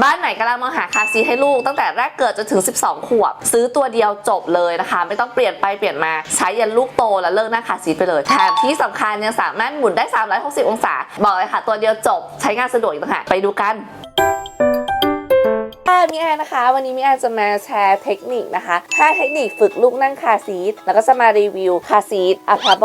บ้านไหนกำลังมองหาคาซีทให้ลูกตั้งแต่แรกเกิดจนถึง 12 ขวบ ซื้อตัวเดียวจบเลยนะคะ ไม่ต้องเปลี่ยนไปเปลี่ยนมาใช้ยันลูกโตแล้วเลิกหน้าคาซีทไปเลยแถมที่สำคัญยังสามารถหมุนได้ 360 องศา บอกเลยค่ะ ตัวเดียวจบใช้งานสะดวกอีกต่างหากไปดูกัน มีแอนนะคะ วันนี้มีแอนจะมาแชร์เทคนิคนะคะ 5 เทคนิคฝึกลูกนั่งคาซีทแล้วก็จะมารีวิวคาซีทอะพาโม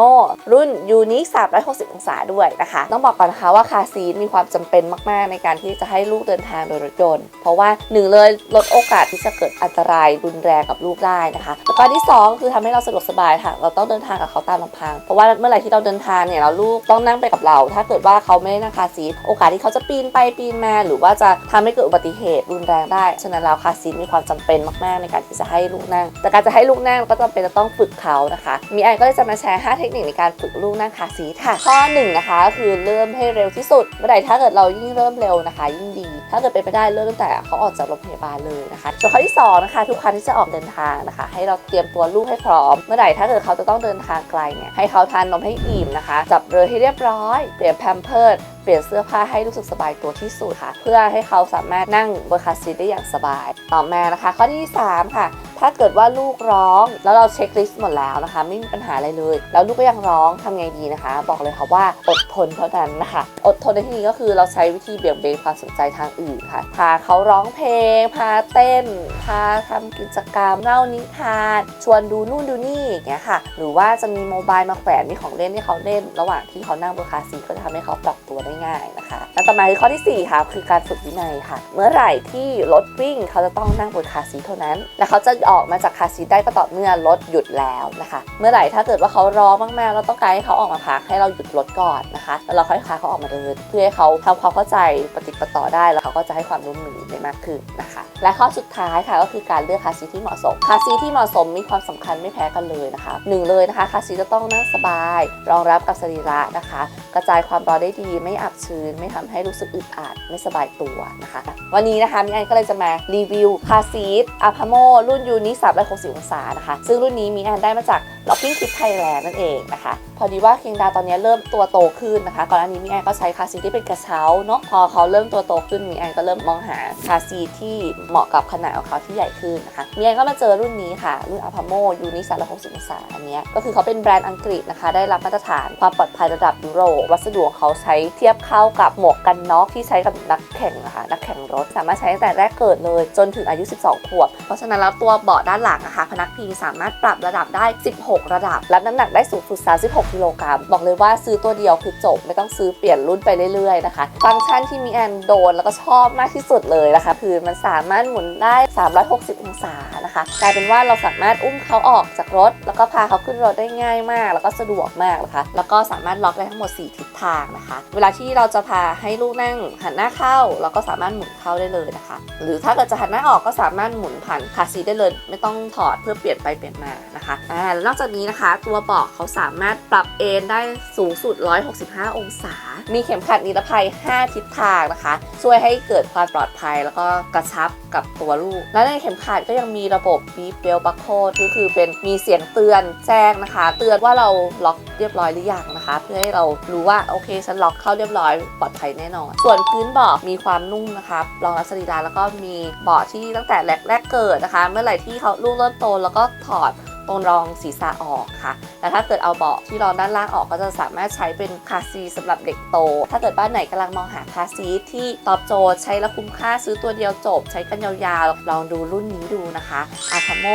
รุ่นยูนิค360 องศาด้วยนะคะ ต้องบอกก่อนนะคะว่าคาซีทมีความจำเป็นมาก ๆ ในการที่จะให้ลูกเดินทางโดยรถยนต์ เพราะว่าหนึ่งเลยลดโอกาสที่จะเกิดอันตรายรุนแรงกับลูกได้นะคะ แล้วก็ที่สองคือทำให้เราสะดวกสบายค่ะ เราต้องเดินทางกับเขาตามลำพัง เพราะว่าเมื่อไหร่ที่เราเดินทางเนี่ยเราลูกต้องนั่งไปกับเรา ถ้าเกิดว่าเขาไม่ได้นั่งคาซีทโอกาสที่เขาจะปีนไปปีนมาหรือว่าจะทำให้เกิดอุบัติเหตุรุนแรงได้ฉะนั้นแล้วคาซีทมีความจำเป็นมากๆ ในการที่จะให้ลูกนั่ง แต่การจะให้ลูกนั่งก็จำเป็นจะต้องฝึกเขานะคะ มีแอก็เลยจะมาแชร์ 5 เทคนิคในการฝึกลูกนั่งคาซีทค่ะ ข้อ1นงนะคะคือเริ่มให้เร็วที่สุด เมื่อใดถ้าเกิดเรายิ่งเริ่มเร็วนะคะ ยิ่งดี ถ้าเกิดเป็นไปได้เริ่มตั้งแต่เขาออกจากโรงพยาบาลเลยนะคะส่วนข้อที่สองนะคะทุกครั้งที่จะออกเดินทางนะคะ ให้เราเตรียมตัวลูกให้พร้อม เมื่อไหร่ถ้าเกิดเขาจะต้องเดินทางไกลเนี่ยให้เขาทานนมให้อิ่มนะคะ จับเรือให้เรียบร้อย เปลี่ยนแพมเพิร์ด ปลี่ยนเสื้อผ้าให้รู้สึกสบายตัวที่สุดค่ะ เพื่อให้เขาสามารถนั่งบนคาร์ซีทได้อย่างสบาย ต่อมานะคะ ข้อที่ 3 ค่ะ ถ้าเกิดว่าลูกร้องแล้วเราเช็คลิสต์หมดแล้วนะคะ ไม่มีปัญหาอะไรเลย แล้วลูกก็ยังร้องทำไงดีนะคะ บอกเลยค่ะว่าอดทนเท่านั้นนะคะ อดทนในที่นี้ก็คือเราใช้วิธีเบี่ยงเบนความสนใจทางอื่นค่ะ พาเขาร้องเพลง พาเต้น พาทำกิจกรรมเล่านิทาน ชวนดูนู่นดูนี่อย่างเงี้ยค่ะ หรือว่าจะมีโมบายมาแขวนมีของเล่นให้เขาเล่น ระหว่างที่เขานั่งบนคาซีก็จะทำให้เขาปรับตัวได้ง่ายนะคะแล้วต่อมาคือข้อที่ 4 ค่ะ คือการฝึกวินัยค่ะ เมื่อไหร่ที่รถวิ่งเขาจะต้องนั่งบนคาซีเท่านั้น และเขาจะออกมาจากคาซีทได้ก็ต่อเมื่อรถหยุดแล้วนะคะ เมื่อไหร่ถ้าเกิดว่าเขาร้องมากๆ เราต้องการให้เขาออกมาพักให้เราหยุดรถก่อนนะคะแล้วเราค่อยพาเขาออกมาเดินเพื่อให้เขาทำความเข้าใจปฏิปต่อได้แล้วเขาก็จะให้ความร่วมมือได้มากขึ้นนะคะ และข้อสุดท้ายค่ะก็คือการเลือกคาซีทที่เหมาะสม คาซีทที่เหมาะสมมีความสำคัญไม่แพ้กันเลยนะคะหนึ่งเลยนะคะคาซีทจะต้องนั่งสบาย รองรับกับสรีระนะคะ กระจายความร้อนได้ดีไม่อับชื้น ไม่ทำให้รู้สึกอึดอัดไม่สบายตัวนะคะ วันนี้นะคะมีอันก็เลยจะมารีวิวคาซีทอาพาโมรุ่นยูุ่นนี้ 360 องศานะคะ ซึ่งรุ่นนี้มีอันได้มาจาก Locking Kit Thailand นั่นเองนะคะ พอดีว่าเคียงดาตอนนี้เริ่มตัวโตขึ้นนะคะ ก่อนหน้านี้มีแอนก็ใช้คาซีที่เป็นกระเช้าเนาะพอเขาเริ่มตัวโตขึ้นมีแอนก็เริ่มมองหาคาซีที่เหมาะกับขนาดของเขาที่ใหญ่ขึ้นนะคะมีแอนก็มาเจอรุ่นนี้ค่ะ รุ่น a p a m o Uni 360องศาอันนี้ก็คือเขาเป็นแบรนด์อังกฤษนะคะ ได้รับมาตรฐานความปลอดภัยระดับยุโรปวัสดุของเขาใช้เทียบเข้ากับหมวกกันน็อกที่ใช้กับนักแข่งนะคะนักแข่งรถสามารถใช้ตั้งแต่แรกเกิดเลยจนถึงอายุ 12 ขวบ เพราะฉะนั้นแล้วตัวเบาะด้านหลังนะคะพนักพิงสามารถปรับระดับได้ 16ระดับ รับน้ำหนักได้สูงสุด 36 กิโลกรัม บอกเลยว่าซื้อตัวเดียวคือจบ ไม่ต้องซื้อเปลี่ยนรุ่นไปเรื่อยๆนะคะ ฟังก์ชันที่มีแอนโดนแล้วก็ชอบมากที่สุดเลยนะคะ คือมันสามารถหมุนได้ 360 องศานะคะ กลายเป็นว่าเราสามารถอุ้มเขาออกจากรถ แล้วก็พาเขาขึ้นรถได้ง่ายมาก แล้วก็สะดวกมากนะคะ แล้วก็สามารถล็อกได้ทั้งหมด 4 ทิศ ทางนะคะ เวลาที่เราจะพาให้ลูกนั่งหันหน้าเข้า เราก็สามารถหมุนเข้าได้เลยนะคะ หรือถ้าเกิดจะหันหน้าออกก็สามารถหมุนผ่านคาซีได้เลย ไม่ต้องถอดเพื่อเปลี่ยนไปเปลี่ยนมานะคะอ่าแล้วนอกจากนี้นะคะ ตัวเบาะเขาสามารถปรับเอนได้สูงสุด 165 องศา มีเข็มขัดนิรภัย 5 ทิศทางนะคะ ช่วยให้เกิดความปลอดภัยแล้วก็กระชับกับตัวลูก และในเข็มขัดก็ยังมีระบบ beep bell buckle ก็คือเป็นมีเสียงเตือนแจ้งนะคะ เตือนว่าเราล็อกเรียบร้อยหรือยัง นะคะเพื่อให้เรารู้ว่าโอเคฉันล็อกเข้าเรียบร้อยปลอดภัยแน่นอน ส่วนพื้นเบาะมีความนุ่มนะคะรองรับสรีระแล้วก็มีเบาะที่ตั้งแต่แรกแรกเกิดนะคะ เมื่อไหร่ที่เขาลูกเริ่มโตแล้วก็ถอด ตรงรองศีรษะออกค่ะ แต่ถ้าเกิดเอาเบาะที่รองด้านล่างออกก็จะสามารถใช้เป็นคาซีทสำหรับเด็กโต ถ้าเกิดบ้านไหนกำลังมองหาคาซีที่ตอบโจทย์ใช้แล้วคุ้มค่าซื้อตัวเดียวจบ ใช้กันยาวๆ ลองดูรุ่นนี้ดูนะคะอาคาโม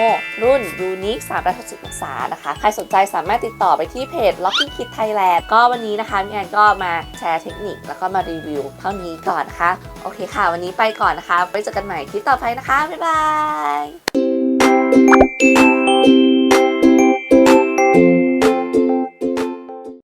รุ่นยูนิค360องศานะคะ ใครสนใจสามารถติดต่อไปที่เพจ Lucky Kid Thailand ก็วันนี้นะคะมีแอนก็มาแชร์เทคนิคแล้วก็มารีวิวเท่านี้ก่อนนะคะโอเคค่ะ วันนี้ไปก่อนนะคะไว้เจอกันใหม่คลิปต่อไปนะคะ บ๊ายบาย Thank you.